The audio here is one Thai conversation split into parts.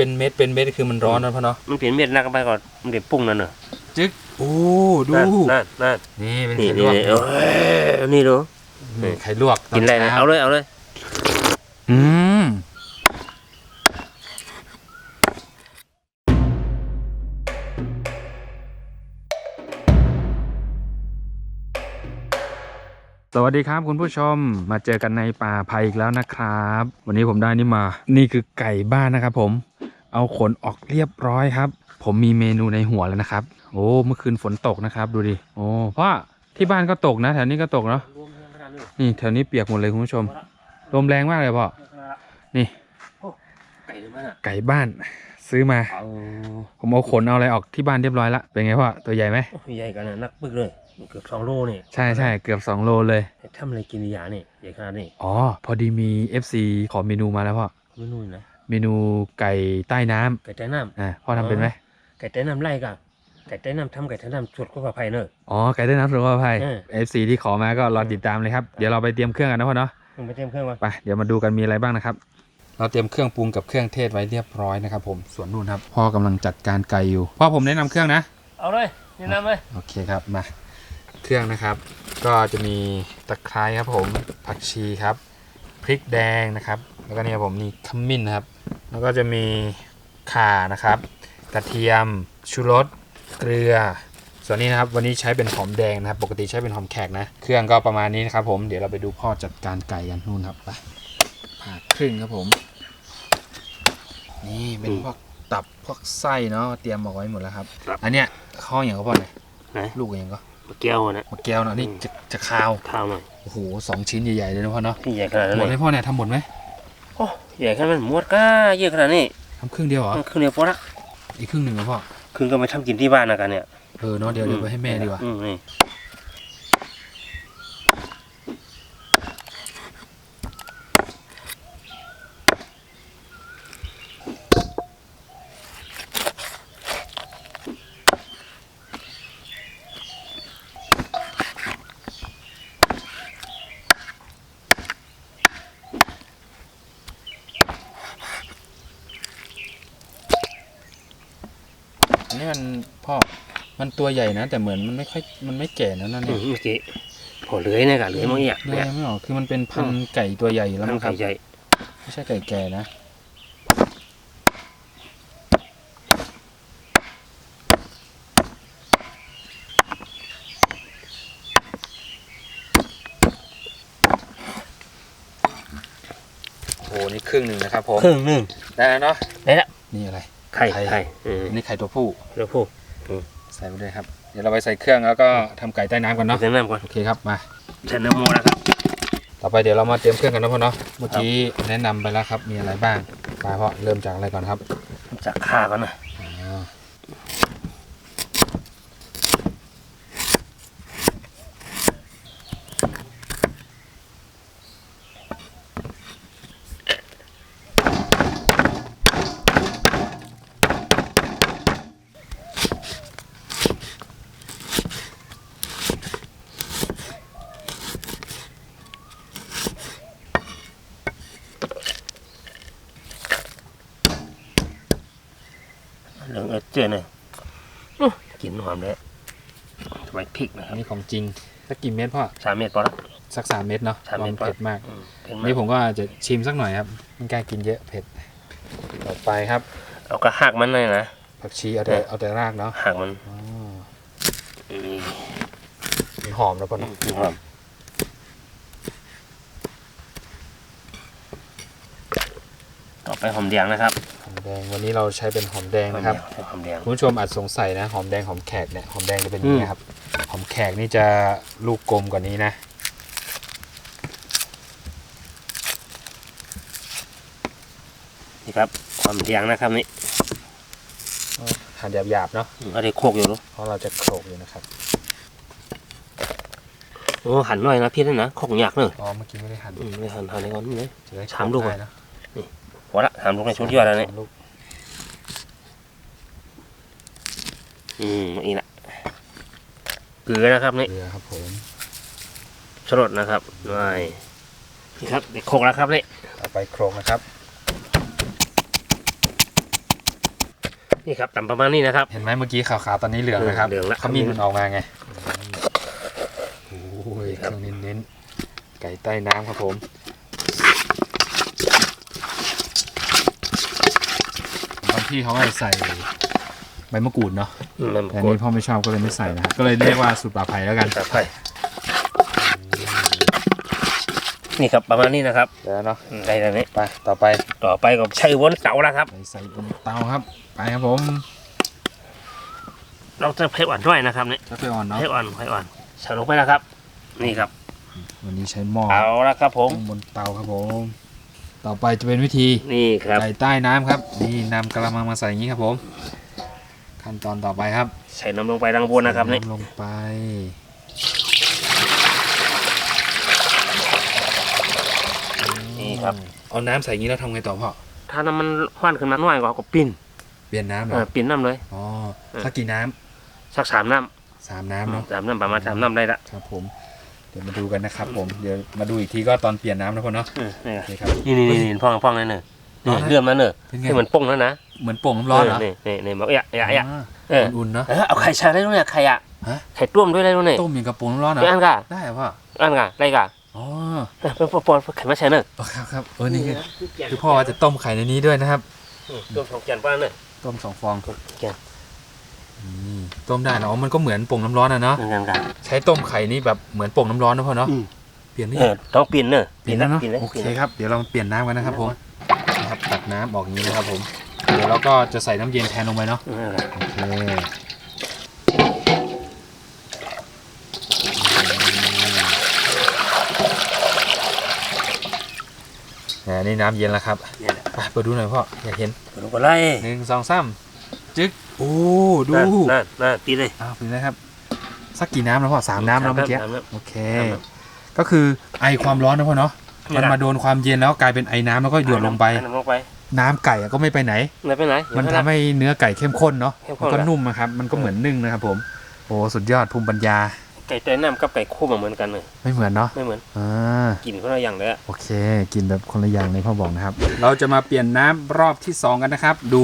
เป็นเม็ดเป็นเม็ดคือมันร้อนนะพ่อเนาะมันเปลี่ยนเม็ดนักไปก่อนมันเปลี่ยนปุ้งนั่นเนอะจึ๊กโอ้ดูนั่นนั่นนั่นนี่เป็นนี่ไข่ลนี่วกนี่เอ้ยนี่ดู นี่ ไข่ลวกตกินได้นะช้เอาเลยเอาเลยอืมสวัสดีครับคุณผู้ชมมาเจอกันในป่าไผ่อีกแล้วนะครับ วันนี้ผมได้นี่มา นี่คือไก่บ้านนะครับผม เอาขนออกเรียบร้อยครับ ผมมีเมนูในหัวแล้วนะครับ โอ้เมื่อคืนฝนตกนะครับ ดูดิโอ้พ่อที่บ้านก็ตกนะแถวนี้ก็ตกเนาะนี่แถวนี้เปียกหมดเลยคุณผู้ชมลมแรงมากเลยพ่อนี่ไก่หรือมันอะไก่บ้าน ซื้อมาเอาผมเอาขนเอาอะไรออกที่บ้านเรียบร้อยละเป็นไงพ่อตัวใหญ่ไหมใหญ่กันนะนักปึกเลยเกือบสองโลนี่ใช่ใช่เกือบ2โลเลยทำอะไรกินยานี่ใหญ่ขนาดนี้อ๋อพอดีมี FC ขอเมนูมาแล้วพ่อไม่นู่นนะ เมนูไก่ใต้น้ำไก่ใต้น้อ่าพ่อทำเป็นไหมำไก่ใต้น้ำไล่กันไก่ใต้น้ำทำไก่ใต้น้ำสดก็ปลอดภัยเนอะ อ๋อไก่ใต้น้ำสุขภาพภัยเออ FC ที่ขอมาก็รอติดตามเลยครับ เดี๋ยวเราไปเตรียมเครื่องกันนะพ่อเนาะ มึงไปเตรียมเครื่องมา ไปเดี๋ยวมาดูกันมีอะไรบ้างนะครับ เราเตรียมเครื่องปรุงกับเครื่องเทศไว้เรียบร้อยนะครับผมส่วนนู่นครับพ่อกำลังจัดการไก่อยู่พ่อผมแนะนำเครื่องนะเอาเลยแนะนำเลยโอเคครับมาเครื่องนะครับ ก็จะมีตะไคร้ครับผมผักชีครับพริกแดงนะครับ แล้วก็เนี่ยผมมีขมิ้นนะครับ แล้วก็จะมีข่านะครับ กระเทียมชูรสเกลือ ส่วนนี้นะครับวันนี้ใช้เป็นหอมแดงนะครับ ปกติใช้เป็นหอมแขกนะ เครื่องก็ประมาณนี้นะครับ ผมเดี๋ยวเราไปดูพ่อจัดการไก่กันนู่นครับไปผ่าครึ่งครับผม นี่เป็นพวกตับพวกไส้เนาะเตรียมบอกไว้หมดแล้วครับอันเนี้ยข้ออย่างก็พอเลยไหน ลูกอย่างก็มะเกียวนะมะแก้วเนาะนี่จะจะคาวข้าวหน่อยโอ้โหสองชิ้นใหญ่ๆเลยนะพ่อเนาะที่ใหญ่ขนาดนั้นหมดเลเลยยพ่อเนี่ยทำหมดไหม โอ้ใหญ่ขนาดนั้นหมดก็เยอะขนาดนี้ทำครึ่งเดียวเหรอครึ่งเดียวพอละอีกครึ่งหนึ่งเหรอพ่อครึ่งก็ไปทำกินที่บ้านนะกันเนี่ย เออเนาะเดี๋ยวเดี๋ยวไปให้แม่ดีกว่าอืมนี่อันนี้มันพ่อ มันตัวใหญ่นะ แต่เหมือนมันไม่ค่อยมันไม่แก่นะนั่นอืเนี่มยเมื่อกี้พอเลื้อยเนี่ยกันเลื้อยมั้งเนี่ยแยเนี่ยกไม่ออกคือมันเป็นพันธุ์ไก่ตัวใหญ่อยู่แล้วทั้มั้งงคไก่รับใหญ่ไม่ใช่ไก่แก่นะโอ้โหนี่ครึ่งหนึ่งนะครับผมครึ่งหนึ่งได้แล้วเนาะได้ละ นี่อะไรไข่ไข่ไข่อืมอันนี้ไข่ตัวผู้แล้วพูดใส่ไปด้วยครับ เดี๋ยวเราไปใส่เครื่องแล้วก็ทำไก่ใต้น้ำกันเอาเนาะเส้นน้ำก่อนโอเคครับ มา ใส่เนื้อหมูนะครับต่อไปเดี๋ยวเรามาเตรียมเครื่องกันนะพ่อเนาะ เมื่อกี้แนะนำไปแล้วครับ มีอะไรบ้างไปพ่อเริ่มจากอะไรก่อนครับ จากข่าก่อนนะ อ่า เหลืองเออเจือหน่อยอื้อกลินหอมเลยทำไมพริกนะคอัรันบนี้ของจริงสักกี่เม็ดพ่อสามเม็ดพอละสักสามเม็ดเนาะสามเม็ดลองเผ็ดมากอืมเผ็ดอันมานี้กผมก็จะชิมสักหน่อยครับไม่กล้ากินเยอะเผ็ดต่อไปครับ เอากระหักมันหน่อยนะผักชีเอาแต่เอาแต่รากเนาะหักมันอ๋อนี่มีหอมแล้วพ่อเนาะหอมต่อไปหอมแดงนะครับห อมแดงวันนี้เราใช้เป็นหอมแดงนะครับหอมแดงคุณผู้ชมอาจสงสัยนะหอมแดงหอมแขกเนี่ยหอมแดงจะเป็นอย่างนี้ครับหอมแขกนี่จะลูกกลมกว่านี้นะนี่ครับหอมแดงนะครับนี่หั่นหยาบๆเนาะอืมเอาได้โคกอยู่เนอะเพราะเราจะโขลกอยู่นะครับโอ้หั่นหน่อยนะพี่นั่นนะโคกหยักเนอะอ๋อเมื่อกี้ไม่ได้หั่นอืมไม่หั่นหั่นในก่อนนี่เลยจะได้สามลูกอะได้นะ พอละสามลูกในชุดยอดแล้วเนี่ยสามลูกอืมนี่ละเกลือนะครับนี่เกลือครับผมชรสนะครับนี่นี่ครับเด็กโคกแล้วครับนี่ต่อไปโขลกนะครับ นี่ครับตำประมาณนี้นะครับ เห็นไหมเมื่อกี้ขาวๆตอนนี้เหลืองนะครับเหลืองละขมิ้นมันออกมาไงโอ้ยเครื่องเน้นๆไก่ใต้น้ำครับผมบาง ที่เขาให้ใส่ใบมะกรูดเนาะอืมมันแต่อันนี้พ่อไม่ชอบก็เลยไม่ใส่นะครับก็เลยเรียกว่าสูตรปลาไผ่แล้วกันครับไปนี่ครับประมาณนี้นะครับเดี๋ยวเนาะอืมได้แล้วนี้ไปต่อไปต่อไปก็ใช้วนเสาแล้วครับ ใส่ใส่บนเตาครับ ไปครับผมเราจะเผ็ดอ่อนด้วยนะครับเนี่ยจะไปอ่อนเนาะเผ็ดอ่อนเผ็ดอ่อนใส่ลงไปนะครับ นี่ครับ วันนี้ใช้หม้อเอาละครับผมบนเตาครับผม ต่อไปจะเป็นวิธีนี่ครับไก่ใต้น้ำครับ นี่นำกระมังมาใส่อย่างนี้ครับผม ขั้นตอนต่อไปครับใส่น้ำลงไปดังบนนะครับนี่ใส่ำลงไป นี่ครับ เอาน้ำใส่อย่างนี้แล้วทำไงต่อพ่อ ถ้าน้ำมันหวานขึ้นมาหน่อยก็เอาก็ปิ้นเปลี่ยนน้ำเหรเอออปิ้นน้ำเลย อ๋อ เออ สักกี่น้สักสามน้ำสามำน้ำเนาะสามน้ำประมาณสามน้ำได้ละ ครับผม เดี๋ยวมาดูกันนะครับ ผมเดี๋ยวมาดูอีกทีก็ตอนเปลี่ยนน้ำนะพ่อเนาะอืมนี่ครับ นี่ครับนี่นี่นี่พ่องพ่องนั่นเนอะนี่อ๋อนะเลื่อมนั่นเนอะเป็นไงให้มันป่งแล้วนะเหมือนโป่งน้ำร้อนเหรอนี่นี่นี่บอกเอะเอะเอะอ่าเอออุ่นๆเนาะ เออเอาไข่ชาได้ด้วยเนี่ยไข่อะฮะ ไข่ต้มด้วยได้ด้วยเนี่ยต้มอย่างกับโป่งน้ำร้อนเหรไปออันกะได้เหรอพ่ออันกะได้กะอ๋อเออเป็นปอนไข่มาใช่เนอะอ๋อครับครับเออนี่คือคือพ่อจะต้มไข่ในนี้ด้วยนะครับ ต้มสองจานป้าเนอะต้มสองฟอง แกนนี่ ต้มได้เนาะมันก็เหมือนโป่งน้ำร้อนอะเนาะเหมือนกันกะใช้ต้มไข่นี่แบบเหมือนโป่งน้ำร้อนนะพ่อเนาะอืม เปลี่ยนนี่เออต้องปิ้นเนอะเปลี่ยนแล้วเนาะปิ้นเลยโอปิ้นเคเลยครับเดี๋ยวเรามาเปลี่ยนน้ำกันนะครับผมนะครับตักน้ำออกอย่างนี้นะครับผม เดี๋ยวเราก็จะใส่น้ำเย็นแทนลงไปเนาะ เออโอเคอ่านี่น้ำเย็นแล้วครับเนี่ยแหละไปเปิดดูหน่อยพ่อ อยากเห็นเปิดลงไปไล่หนึ่งสองสาม จึ๊กโอ้ดูนั่นนั่นนั่นตีเลยอ้าวเป็นไรครับ สักกี่น้ำแล้วพ่อสามน้ำแล้วเมื่อกี้สามน้ำโอเคสามน้ก็คือไอความร้อนนะพ่อเนาะมันมาโดนความเย็นแล้วกลายเป็นไอน้ำแล้วก็หยดลงไปให้น้ำลงไปน้ำไก่อะก็ไม่ไปไหนไม่ไปไหน มันทำให้เนื้อไก่เข้มข้นเนาะเข้มข้มันนก็เหรอนุ่มนะครับ มันก็เหมือนนึ่งนะครับผมโอ้สุดยอดภูมิปัญญา ไก่ใต้น้ำกับไก่คู่เหมือนกันเลยไม่เหมือนเนาะไม่เหมือนอ่ากินคนละอย่างเลยอะโอเค กินแบบคนละอย่างเลยพ่อบอกนะครับ เราจะมาเปลี่ยนน้ำรอบที่สองกันนะครับ ดู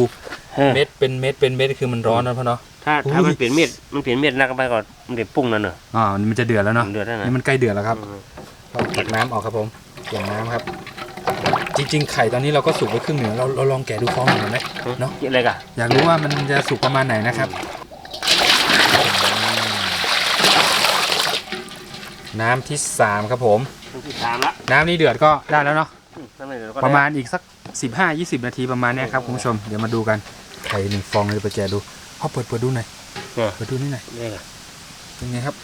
เม็ดเป็นเม็ดเป็นเม็ดคือมันร้อนนะพ่อเนาะถ้าอุ้ยถ้ามันเปลี่ยนเม็ดมันเปลี่ยนเม็ดนักไปก่อนมันเปลี่ยนปุ้งนั่นเนอะอ่ามันจะเดือดแล้วเนาะเดือดได้นะนี่มันใกล้เดือดแล้วครับอืมเราตักน้ำออกครับผมเปลี่ยนน้ำครับ จริง ๆ ไข่ตอนนี้เราก็สุกไปครึ่งหนึ่งแล้วเราเราลองแกะดูฟองหน่อยไหมเนอะกินอะไรกันอยากรู้ว่ามันจะสุกประมาณไหนนะครับ น้ำที่สามครับผมมันที่สามละน้ำนี้เดือดก็ได้แล้วเนาะอืมนั่นเลยเดี๋ยวก็ประมาณอีกสัก 15-20 นาทีประมาณเนี้ยครับคุณผู้ชมเดี๋ยวมาดูกัน ไข่หนึ่งฟองเลยไปแกะดูพ่อเปิดเปิดดูหน่อยเนี่ย เปิดดูนี่หน่อยนี่กันเป็นไงครับ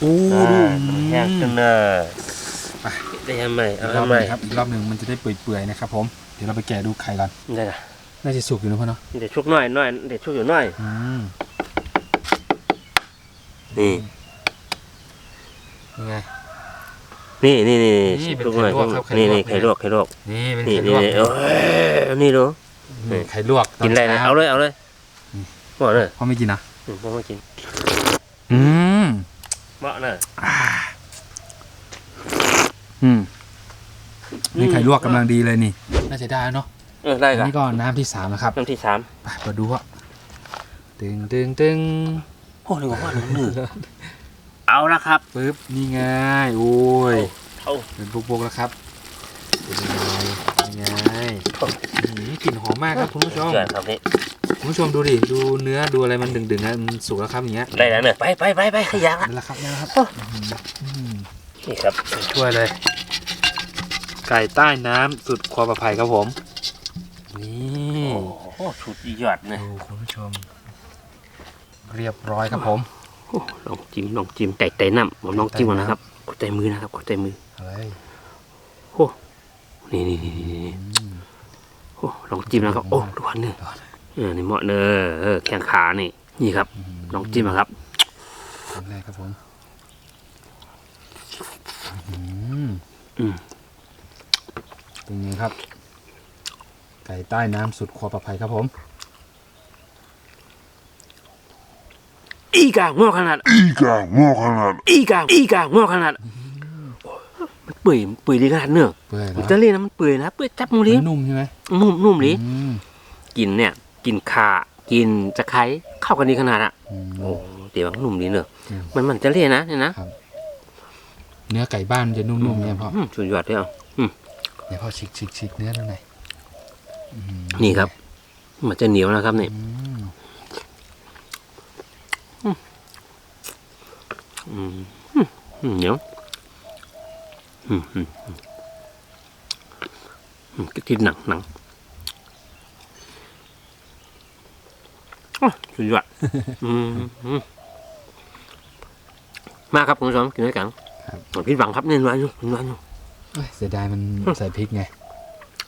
โอ้อ่าดูแห้งขึ้นเนอะไปได้ทำไมเอาอีกรอบทำหไมนึงครับอีกรอบหนึ่งมันจะได้เปื่อยๆนะครับ ผมเดี๋ยวเราไปแกะดูไข่กันได้ละน่าจะสุกอยู่นะพ่อเนาะเดี๋ยวชุกหน่อยหน่อยเดี๋ยวชุกอยู่หน่อยอืมนี่ยังไงนี่นี่นี่นี่เป็นชุกหน่อยไข่ลวกครับไข่นี่ลวกนี่ไข่ลวกไข่ลวกนี่เป็นนี่ไข่ลนี่วกนี่โอ้ยนี่ดู นี่ไข่ลวกตอกินได้นะช้เอาเลยเอาเลยอืมเหมาะเนอะพ่อไม่กินนะอืมผมไม่กิน อืมเหมาะเนอะอืมนี่ไข่ลวกกำลังดีเลยนี่ น่าจะได้เนาะเออได้อันกันนี้ก็น้ำที่สามแล้วครับน้ำที่สามไปเปิดดูว่าตึงตึงตึงโอ้ยว่าหนึ่งหนึ่งเอาละครับปึ๊บนี่ไงโอ้ยเอาเป็นพวกๆแล้วครับเป็นยังไงเป็นยังไงอื มกลิ่นหอมมากครับคุณผู้ชมเกิดครับนี่คุณผู้ชมดูดิดูเนื้อดูอะไรมันดึงๆนะมันสุกแล้วครับอย่างเงี้ยได้แล้วเนอะไปไปไปไปขยันละนั่นแหละครับนั่นแหละครับอืมนี่ครับช่วยเลย ไก่ใต้น้ำสุดความปลอดภัยครับผมนี่โอ้โหชุดยอดเลยดูคุณผู้ชม เรียบร้อยครับผมโอ้ลองจิ้มลองจิ้มไก่ไต่น้ำผมลองจิ้มก่อนนะครับกดใจมือนะครับกดใจมืออะไรนี่นี่นี่นี่นี่ โอ้ลองจิ้มนะครับ โอ้ดูอันเนอะเออนี่เหมาะเนอะเออแข้งขานี่ นี่ครับ ลองจิ้มนะครับครั้งแรกครับผมอืมอืมเป็นไงครับ ไก่ใต้น้ำสุดความปลอดภัยครับผม อีกางงอขนาด Iga, morgenat. อีกางอีกางงอขนาดมัน เปื่อยมันเปื่อยดีขนาดเนอะเปื่อยอิแล้วตาลีนะมันเปื่อยนะเปื่อยจับมือมัลิ้นนุ่มใช่ไหมนุ่มนุ่มลิ้อืมกินเนี่ยกินขากลินจะไคร้เข้ากันดีขนาดอะอืม โอ้เดี๋ยวมันนุ่มดีเนอะอืม มันมันจะเลี่ยนะเนี่ยนะเนื้อไก่บ้านมันจะนุ่มๆเนี่ยพ่อมสุดยอดเลยอะ เดี๋ยวพ่อชิกชิกชิกเนื้อดูหน่อยอืมนี่ครับ มันจะเหนียวนะครับเนี่ยอืมอืมอืมเหนียว อืมอืมอืมอืมติดหนังหนังอ้าวสุดยอดอืมอืมมาครับคุณผู้ชมกินด้วยกันหมดพิษหวังครับเน้นไว้อยู่เน้นไว้อยู่เอ้ยเสียดายมันใส่พริกไง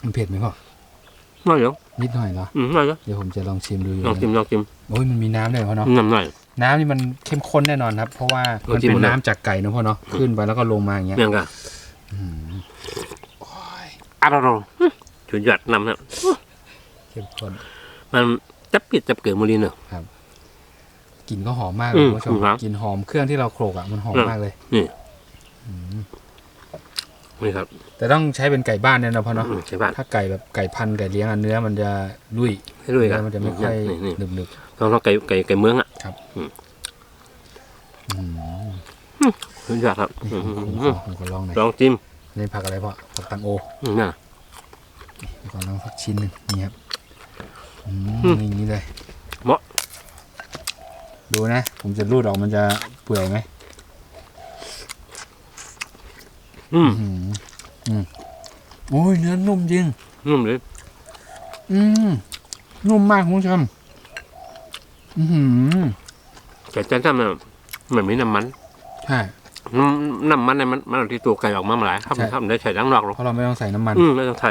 มันเผ็ดไหมพ่อน้อยเดี๋ยวนิดหน่อยเหรออืมน้อยเดี๋ยวเดี๋ยวผมจะลองชิมดูอยู่ลองกินลองกินโอ้ยมันมีน้ำด้วยพ่อเนาะน้ำหน่อยน้ำนี่มันเข้มข้นแน่นอนครับ เพราะว่าลองมันชิมเป็นหมดเลยน้ำจากไก่เนอะพ่อเนาะขึ้นไปแล้วก็ลงมาอย่างเงี้ย เมี่ยงกัน อืมโอ้ย อร่อยสุดยอดนำนะเข้มข้นมันจับปิดจับเกิดมูลินเนอะกลิ่นก็หอมมากเลอืยมคุณผู้ชมครับกลิ่นหอมเครื่องที่เราโขลกอะมันหอมอืมมากเลยนี่อืมนี่ครับ แต่ต้องใช้เป็นไก่บ้านเนี่ยนะพ่อเนาะอืมใช่ป่ะถ้าไก่แบบไก่พันธุ์ไก่เลี้ยงอะเนื้อมันจะลุยให้ด้วยกันเนื้อมันจะไม่ค่อยนี่นี่หนึบหนึบต้องต้องไก่ไก่ไก่เมืองอะๆอืมสุดยอดครับนี่อืมผมอืขมอผมขอลองหน่อยลองจิ้ม นี่ผักอะไรพ่อผักตังโออืมน่ะผมขอลองสักชิ้นหนึ่งนี่ครับอืมอืมอย่างนี้เลยเหมาะดูนะ ผมจะรูดออกมันจะเปื่อยไหมอืมอืมอืมโอ้ยเนื้อนุ่มจริง นุ่มเลย อืมนุ่มมากคุณผู้ชมอือหือไก่จานจ้ำเนี่ยมันมีน้ำมัน ใช่ น้ำน้ำมันเนี่ยมันมันเอาที่ตัวไก่ออกมาเมื่อไหร่ครับใช่ ครับได้ใช้ทั้งนอกหรอกเพราะเราไม่ต้องใส่น้ำมัน อืมไม่ต้องใส่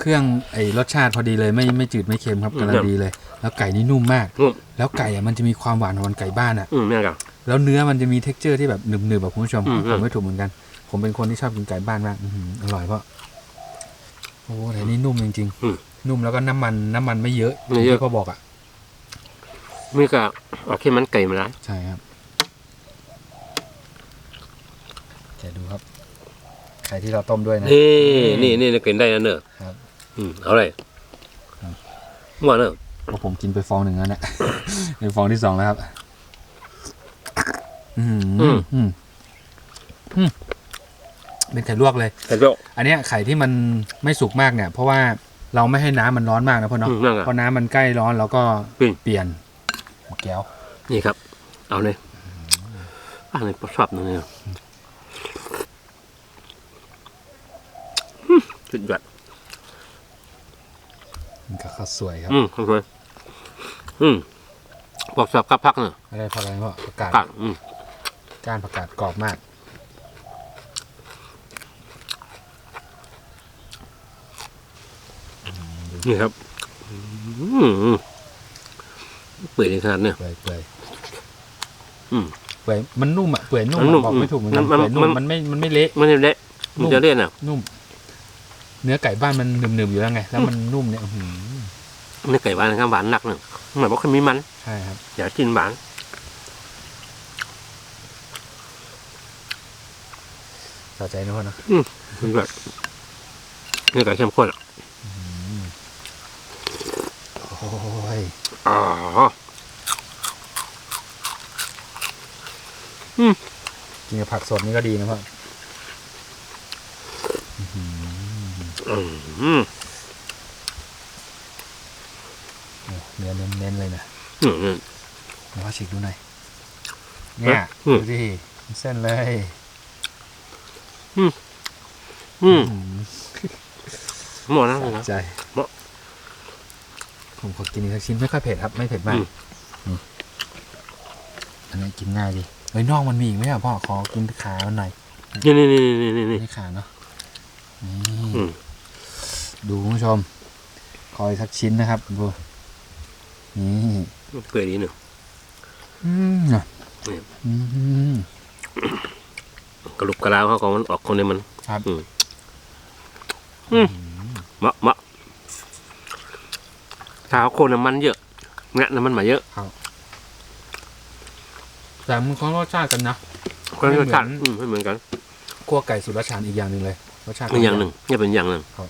เครื่องไอ้รสชาติพอดีเลยไม่ไม่จืดไม่เค็มครับอืมกำลังดีเลย แล้วไก่นี่นุ่มมาก นุ่ม แล้วไก่อะมันจะมีความหวานของมันไก่บ้านอะอืมเนี่ยกันแล้วเนื้อมันจะมีเท็กเจอร์ที่แบบหนึบๆแบบคุณผู้ชมอืม ผมไม่ถูกเหมือนกัน ผมเป็นคนที่ชอบกินไก่บ้านมากอื้อหืออร่อยเพราะโอ้แต่นี่นุ่มจริงอืม ๆนุ่มแล้วก็น้ำมันน้ำมันไม่เยอะไม่เยอะ ที่พ่อบอกอะ มีก็เอาแค่มันไก่มาแล้วใช่ครับ แกะดูครับ ไข่ที่เราต้มด้วยนะ นี่นี่นี่กินได้นะเนอะครับ อืมเอาเลยครับหวานเนอะเพราะผมกินไปฟองหนึ่งแล้วเนี่ยเป็นฟองที่สองแล้วครับ อืมอืมอืมอืมเป็นไข่ลวกเลยไก่เจ้าอันเนี้ยไข่ที่มันไม่สุกมากเนี่ย เพราะว่าเราไม่ให้น้ำมันร้อนมากนะพ่อเนาะอืมนั่นกันพอน้ำมันใกล้ร้อนเราก็เปลี่ยนเปลี่ยนแก้ว นี่ครับ เอาเลยอ่าในชอบตรงนี้อื สุดยอดมันก็ข้าวสวยครับอืมสวยอืมบอกชอบกับพักเนอะอะไรพออะไรพ่อผักกาดกักอืมก้านผักกาดกรอบมาก นี่ครับอืมเปื่อยในขนาดเนี่ย เปื่อยเปื่อยอืม เปื่อยมันนุ่มอะเปื่อยนุ่มมันนุ่มอะบอกไม่ถูกเหมือนกันมันเปื่อยนุ่มัมนมันไม่มันไม่เละ มันจะเละมันจะเลี่ยนอะ นุ่ม เนื้อไก่บ้านมันหนึบๆอยู่แล้วไง แล้วมันนุ่มเนี่ยอื้อหือเนื้อไก่หวานนะครับหวานหนักเนอะหมายว่าคนมีมันใช่ครับ อย่ากินหวานสะใจนะพ่อเนอะมันแบบเนื้อไก่เข้มข้นอะโอ้ยอ๋อกินกับผักสดนี่ก็ดีนะพ่อ อืม โอ้ เนื้อเน้นๆเลยนะอืมอืมเดี๋ยวพ่อฉีกดูหน่อย เนี่ยอืมดูดิเส้นเลย อืมอื้อหือหมดแล้วนะใจเหมาะผมขอกินอีกสักชิ้นไม่ค่อยเผ็ดครับ ไม่เผ็ดมากอืมนี่อันนี้กินง่ายดีเฮ้ยน่องมันมีอีกไหมอะพ่อขอกินขามันหน่อยนี่นี่นี่นี่นี่นี่นี่ขาเนาะนี่อืม ดูคุณผู้ชมขออีกสักชิ้นนะครับดูนี่เปื่อยดีเนอะอืมอะนี่อืมกระลุกกระลาวเขาของมันออกคนในมัน ครับอืมอืมเหมาะเหมาะถ้าเขาโคนน้ำมันเยอะเนี่ยน้ำมันมาเยอะแต่มันคนรสชาติกันนะคนรสชาติไม่เหมือนอืมไม่เหมือนกันคั่วไก่สุรชานอีกอย่างหนึ่งเลยรสชาติเป็นอย่างหนึ่งเนี่ยเป็นอย่างหนึ่งอืม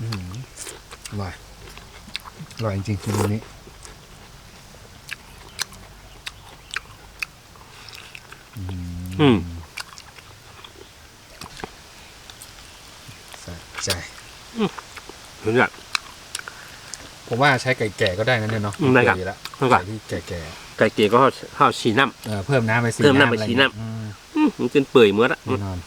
อร่อย อร่อยจริงๆเมนูนี้ อืมสะใจเห็นไหมผมว่าใช้ไก่แก่ก็ได้นะเนี่ยเนาะอืมได้ครับดีแล้วได้ครับ ไก่ที่แก่ไก่เก๋ก็ข้าวชีน้ๆเออเพิ่มน้ำไปสีเพิ่มน้ำไปอะไรสีน้ำเงี้ยอืมำอืมมันเป็นเปื่อยเมื่อละ แน่นอน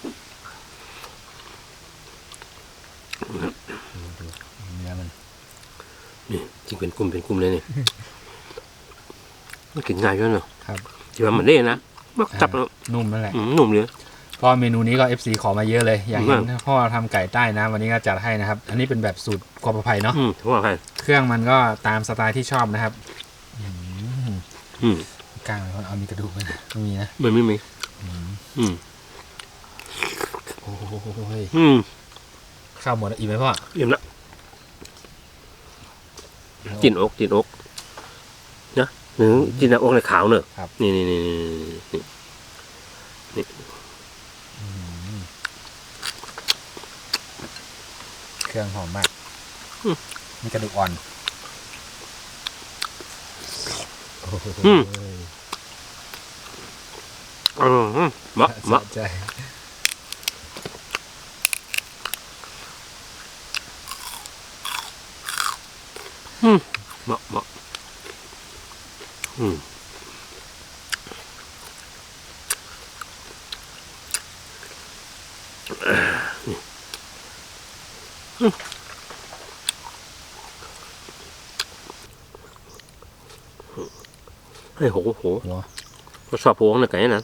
เนื้อมัน นี่จริง เป็นกลุ่มเป็นกลุ่มเลยนี่มันกินง่ายด้วยเนาะครับที่ว่ามันได้นะมักจับอ่านุ่มนั่นแหละอืมหนุ่มเลยก็เมนูนี้ก็ FC ขอมาเยอะเลย อย่างอืเห็นมพ่อทำไก่ใต้น้ำวันนี้ก็จัดให้นะครับ อันนี้เป็นแบบสูตรกวาประไพเนาะอืมถือว่าใครเครื่องมันก็ตามสไตล์ที่ชอบนะครับอืมอืมกล้างเลยเอามีกระดูกไหมไม่มีนะมันไม่มีอืมโอ้โหอืมข้าวหมดแล้วอิ่มไหมพ่อเยี่ยมละ จินอกจินอกนะหนึ่งจินอกในขาวเนอะครับนี่นี่นี่นี่นี่เครื่องหอมมากมีกระดูกอ่อนโอ้โหเอออืมเหมาะเหมาะสะใจเหมาะเหมาะอืมนี่อืม เฮ้ยโหโหหัวก็ชอบพวงนะไก่นะ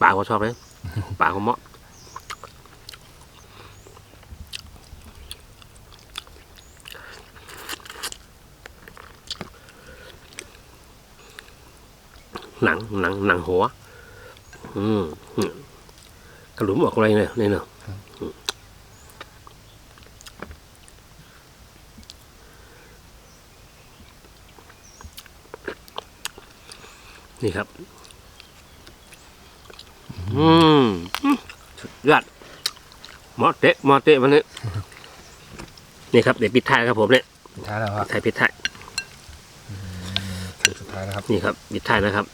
ป่าก็ชอบไหมป่าก็เหมาะหนังหนังหนังหัวอืมอืมกระหลุมออกอะไรเนี่ยนี่เนาะอืม นี่ครับ อืมสุดยอดเหมาะเตะเหมาะเตะวันนี้ นี่ครับเดี๋ยวปิดท้ายครับผมเนี่ยสุดท้ายแล้วครับท้ายปิดท้ายสุดท้ายแล้วครับ นี่ครับปิดท้ายนะครับ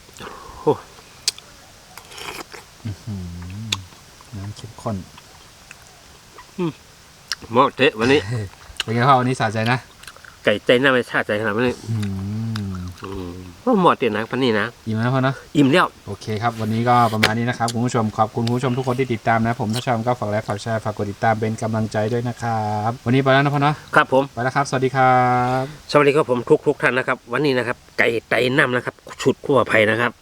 น้ำเข้มข้นเหมาะเตะวันนี้เป็นไงพ่อวันนี้สะใจนะไก่ใจหน้าไม่ชาติใจขนาดนี้อืมอื มว่าเหมาะเตะนะพันนี้นะอิ่มแล้วพ่อเนาะอิ่มแล้วโอเคครับ วันนี้ก็ประมาณนี้นะครับคุณผู้ชมขอบคุณคุณผู้ชมทุกคนที่ติดตามนะ ผมถ้าชอบก็ฝากไลค์ฝากแชร์ฝากกดติดตามเป็นกำลังใจด้วยนะครับวันนี้ไปแล้วนะพ่อเนาะครับผมไปแล้วครับ สวัสดีครับสวัสดีครับผมทุกทุกๆท่านนะครับ วันนี้นะครับไก่ไตน้ำนะครับ ชุดขั้วไผ่นะครับ